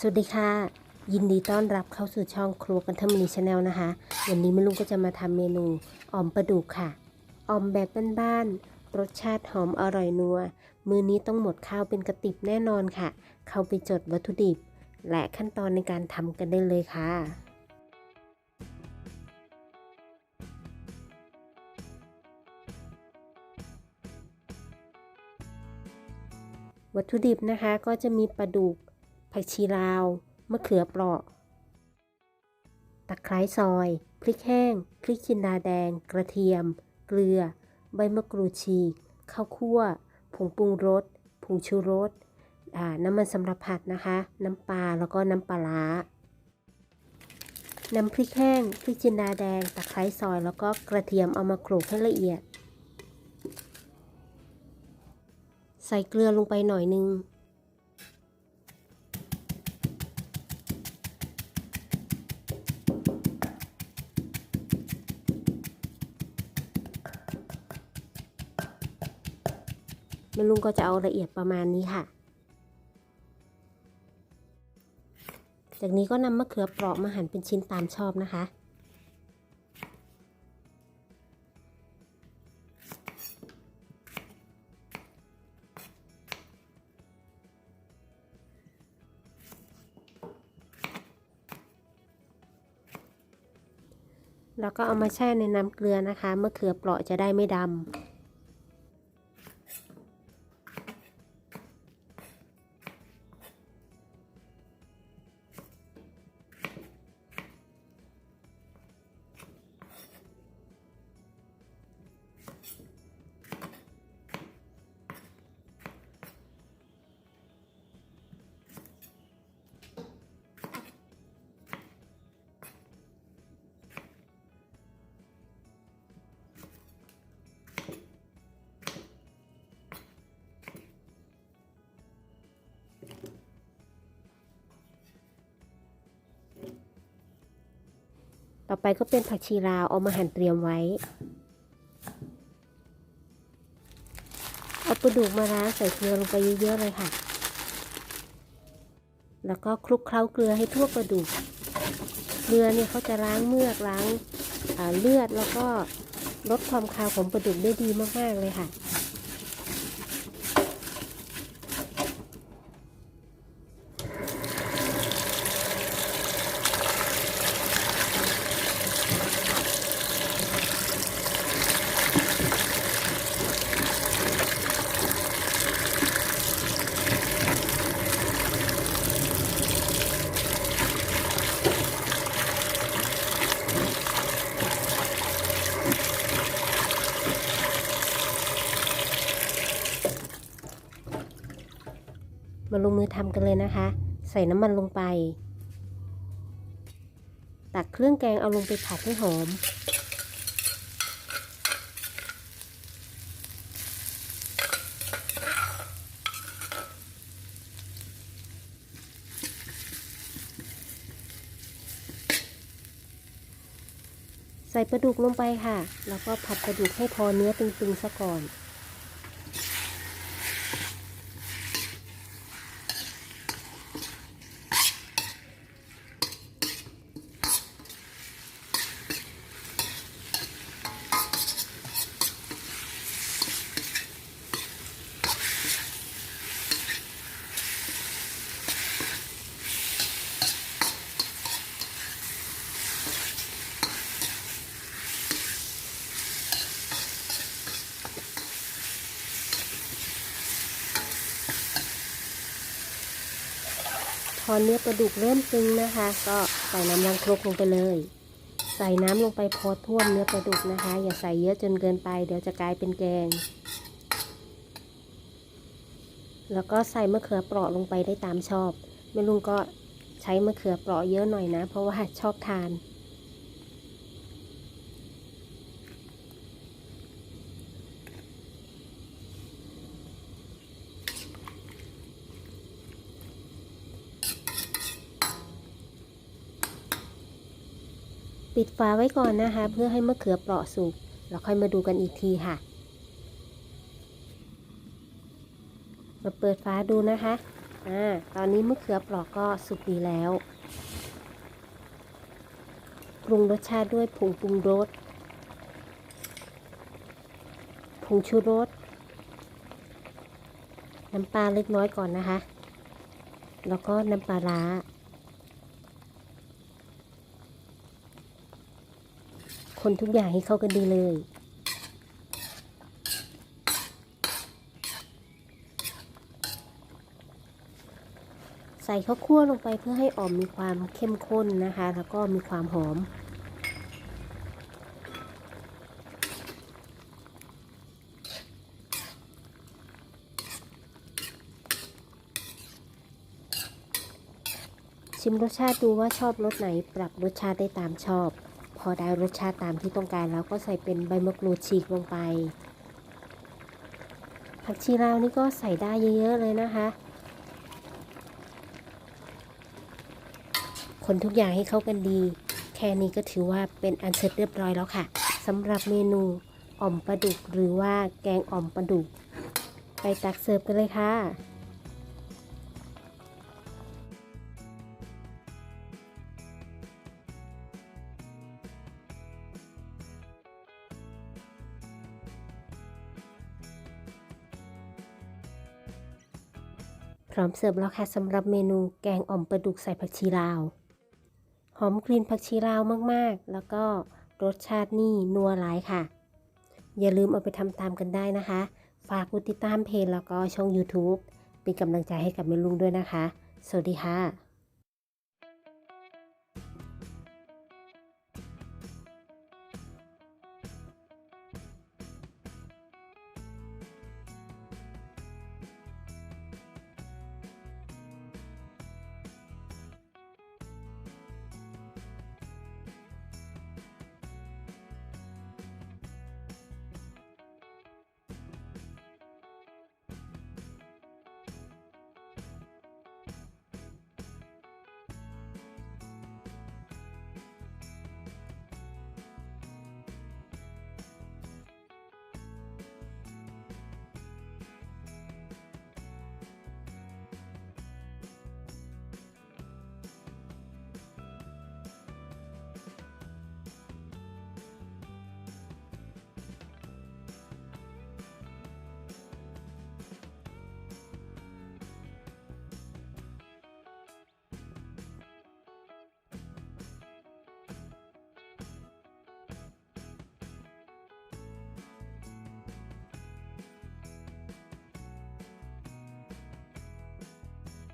สวัสดีค่ะ ยินดีต้อนรับเข้าสู่ช่องครัวกันเทมินีชาแนลนะคะ วันนี้แม่ลุงก็จะมาทำเมนูอ่อมปลาดุกค่ะอ่อมแบบบ้านๆรสชาติหอมอร่อยนัว มือนี้ต้องหมดข้าวเป็นกระติบแน่นอนค่ะ เข้าไปจดวัตถุดิบ และขั้นตอนในการทำกันได้เลยค่ะวัตถุดิบนะคะก็จะมีปลาดุก ผักชีลาว มะเขือเปราะ ตะไคร้ซอย พริกแห้ง พริกจินดาแดง กระเทียม เกลือ ใบมะกรูดฉีก ข้าวคั่ว ผงปรุงรส ผงชูรส น้ำมันสำหรับผัดนะคะ น้ำปลา แล้วก็น้ำปลาร้าน้ำพริกแห้ง พริกจินดาแดง ตะไคร้ซอย แล้วก็กระเทียมเอามาโขลกให้ละเอียด ใส่เกลือลงไปหน่อยนึง แม่ลุงก็จะเอาละเอียดประมาณนี้ค่ะ จากนี้ก็นำมะเขือเปราะมาหั่นเป็นชิ้นตามชอบนะคะแล้วก็เอามาแช่ในน้ำเกลือนะคะมะเขือเปราะจะได้ไม่ดำ ต่อไปก็เป็นผักชีลาวเอามาหั่นเตรียมไว้ เอาปลาดุกมาล้างใส่เกลือลงไปเยอะๆเลยค่ะ แล้วก็คลุกเคล้าเกลือให้ทั่วปลาดุก เกลือเนี่ยเขาจะล้างเมือกล้างอ่าเลือดแล้วก็ลดความคาวของปลาดุกได้ดีมากๆเลยค่ะ มาลงมือทำกันเลยนะคะ ใส่น้ำมันลงไป ตักเครื่องแกงเอาลงไปผัดให้หอม ใส่ปลาดุกลงไปค่ะ แล้วก็ผัดปลาดุกให้พอเนื้อตึงๆซะก่อน พอเนื้อปลาดุกเริ่มตึงนะคะ ก็ใส่น้ำล้างครกลงไปเลย ใส่น้ำลงไปพอท่วมเนื้อปลาดุกนะคะ อย่าใส่เยอะจนเกินไป เดี๋ยวจะกลายเป็นแกง แล้วก็ใส่มะเขือเปราะลงไปได้ตามชอบแม่ลุงก็ใช้มะเขือเปราะเยอะหน่อยนะ เพราะว่าชอบทาน ปิดฝาไว้ก่อนนะคะ เพื่อให้มะเขือเปราะสุกแล้วค่อยมาดูกันอีกทีค่ะ มาเปิดฝาดูนะคะอ่าตอนนี้มะเขือเปราะก็สุกดีแล้วปรุงรสชาติด้วยผงปรุงรสผงชูรสน้ำปลาเล็กน้อยก่อนนะคะ แล้วก็น้ำปลาร้า คนทุกอย่างให้เข้ากันดีเลย ใส่ข้าวคั่วลงไปเพื่อให้อ่อมมีความเข้มข้นนะคะ แล้วก็มีความหอม ชิมรสชาติดูว่าชอบรสไหนปรับรสชาติได้ตามชอบ อได้รสชาติตามที่ต้องการแล้วก็ใส่เป็นใบมะกรูดฉีกลงไป ผักชีลาวนี่ก็ใส่ได้เยอะๆเลยนะคะ คนทุกอย่างให้เข้ากันดี แค่นี้ก็ถือว่าเป็นอันเสร็จเรียบร้อยแล้วค่ะสำหรับเมนูอ่อมปลาดุกหรือว่าแกงอ่อมปลาดุก ไปตักเสิร์ฟกันเลยค่ะ ร้อมเสิร์ฟแล้วค่ะสำหรับเมนูแกงอ่อมปลาดุกใส่ผักชีลาว หอมกลิ่นผักชีลาวมากๆ แล้วก็รสชาตินี่นัวหลายค่ะ อย่าลืมเอาไปทำตามกันได้นะคะ ฝากกดติดตามเพจแล้วก็ช่อง YouTube เป็นกำลังใจให้กับเมลุงด้วยนะคะ สวัสดีค่ะ